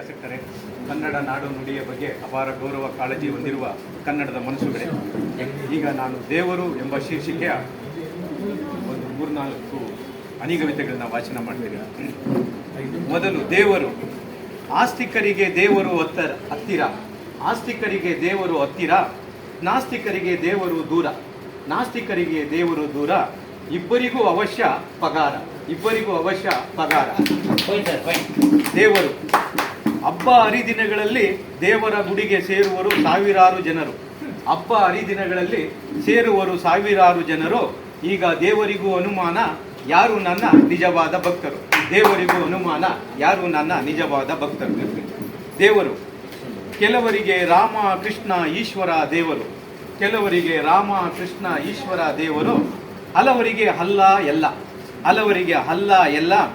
ಸಾಹಿತ್ಯಾಸಕ್ತರೇ ಕನ್ನಡ ನಾಡು ನುಡಿಯ ಬಗ್ಗೆ ಅಪಾರ ಗೌರವ ಕಾಳಜಿ ಹೊಂದಿರುವ ಕನ್ನಡದ ಮನಸ್ಸುಗಳೇ. ಈಗ ನಾನು ದೇವರು ಎಂಬ ಶೀರ್ಷಿಕೆಯ ಒಂದು ಮೂರ್ನಾಲ್ಕು ಅನಿಗಮಿತಗಳನ್ನ ವಾಚನ ಮಾಡ್ತೇನೆ. ಮೊದಲು ದೇವರು. ಆಸ್ತಿಕರಿಗೆ ದೇವರು ಹತ್ತ ಹತ್ತಿರ. ಆಸ್ತಿಕರಿಗೆ ದೇವರು ಹತ್ತಿರ ನಾಸ್ತಿಕರಿಗೆ ದೇವರು ದೂರ. ನಾಸ್ತಿಕರಿಗೆ ದೇವರು ದೂರ ಇಬ್ಬರಿಗೂ ಅವಶ್ಯ ಪಗಾರ. ಇಬ್ಬರಿಗೂ ಅವಶ್ಯ ಪಗಾರ. ದೇವರು. ಹಬ್ಬ ಹರಿದಿನಗಳಲ್ಲಿ ದೇವರ ಗುಡಿಗೆ ಸೇರುವರು ಸಾವಿರಾರು ಜನರು. ಹಬ್ಬ ಹರಿದಿನಗಳಲ್ಲಿ ಸೇರುವರು ಸಾವಿರಾರು ಜನರು. ಈಗ ದೇವರಿಗೂ ಅನುಮಾನ, ಯಾರು ನನ್ನ ನಿಜವಾದ ಭಕ್ತರು? ದೇವರಿಗೂ ಅನುಮಾನ, ಯಾರು ನನ್ನ ನಿಜವಾದ ಭಕ್ತರು? ದೇವರು, ಕೆಲವರಿಗೆ ರಾಮ ಕೃಷ್ಣ ಈಶ್ವರ ದೇವರು. ಕೆಲವರಿಗೆ ರಾಮ ಕೃಷ್ಣ ಈಶ್ವರ ದೇವರು. ಹಲವರಿಗೆ ಹಲ್ಲ ಎಲ್ಲ. ಹಲವರಿಗೆ ಹಲ್ಲ ಎಲ್ಲ.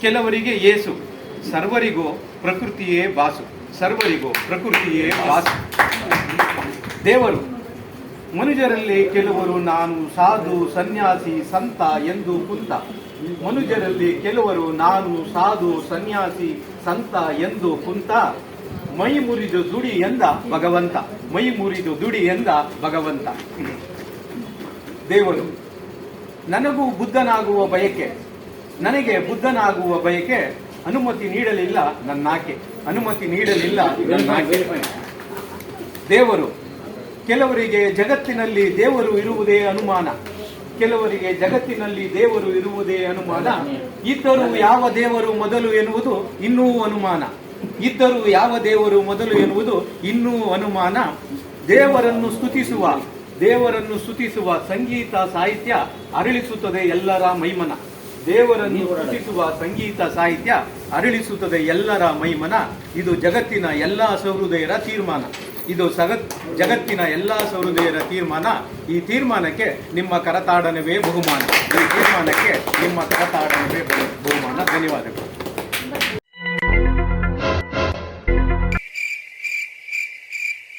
ಕೆಲವರಿಗೆ ಏಸು ಸರ್ವರಿಗೂ ಪ್ರಕೃತಿಯೇ ಬಾಸು. ಸರ್ವರಿಗೂ ಪ್ರಕೃತಿಯೇ ಬಾಸು. ದೇವರು, ಮನುಜರಲ್ಲಿ ಕೆಲವರು ನಾನು ಸಾಧು, ಸನ್ಯಾಸಿ, ಸಂತ ಎಂದು ಕುಂತ. ಮನುಜರಲ್ಲಿ ಕೆಲವರು ನಾನು ಸಾಧು, ಸನ್ಯಾಸಿ, ಸಂತ ಎಂದು ಕುಂತ. ಮೈ ಮುರಿದು ದುಡಿ ಎಂದ ಭಗವಂತ. ಮೈ ಮುರಿದು ದುಡಿ ಎಂದ ಭಗವಂತ. ದೇವರು, ನನಗೂ ಬುದ್ಧನಾಗುವ ಬಯಕೆ. ನನಗೆ ಬುದ್ಧನಾಗುವ ಬಯಕೆ. ಅನುಮತಿ ನೀಡಲಿಲ್ಲ ನನ್ನಾಕೆ ಅನುಮತಿ ನೀಡಲಿಲ್ಲ ನನ್ನಾಕೆ ದೇವರು, ಕೆಲವರಿಗೆ ಜಗತ್ತಿನಲ್ಲಿ ದೇವರು ಇರುವುದೇ ಅನುಮಾನ. ಕೆಲವರಿಗೆ ಜಗತ್ತಿನಲ್ಲಿ ದೇವರು ಇರುವುದೇ ಅನುಮಾನ. ಇದ್ದರೂ ಯಾವ ದೇವರು ಮೊದಲು ಎನ್ನುವುದು ಇನ್ನೂ ಅನುಮಾನ. ಇದ್ದರೂ ಯಾವ ದೇವರು ಮೊದಲು ಎನ್ನುವುದು ಇನ್ನೂ ಅನುಮಾನ. ದೇವರನ್ನು ಸ್ತುತಿಸುವ ದೇವರನ್ನು ಸ್ತುತಿಸುವ ಸಂಗೀತ ಸಾಹಿತ್ಯ ಅರಳಿಸುತ್ತದೆ ಎಲ್ಲರ ಮೈಮನ. ದೇವರನ್ನು ಸ್ತುತಿಸುವ ಸಂಗೀತ ಸಾಹಿತ್ಯ ಅರಳಿಸುತ್ತದೆ ಎಲ್ಲರ ಮೈಮನ. ಇದು ಜಗತ್ತಿನ ಎಲ್ಲ ಸಹೃದಯರ ತೀರ್ಮಾನ. ಇದು ಸಗತ್ ಜಗತ್ತಿನ ಎಲ್ಲ ಸಹೃದಯರ ತೀರ್ಮಾನ. ಈ ತೀರ್ಮಾನಕ್ಕೆ ನಿಮ್ಮ ಕರತಾಡನವೇ ಬಹುಮಾನ. ಈ ತೀರ್ಮಾನಕ್ಕೆ ನಿಮ್ಮ ಕರತಾಡನವೇ ಬಹು- ಬಹುಮಾನ. ಧನ್ಯವಾದಗಳು.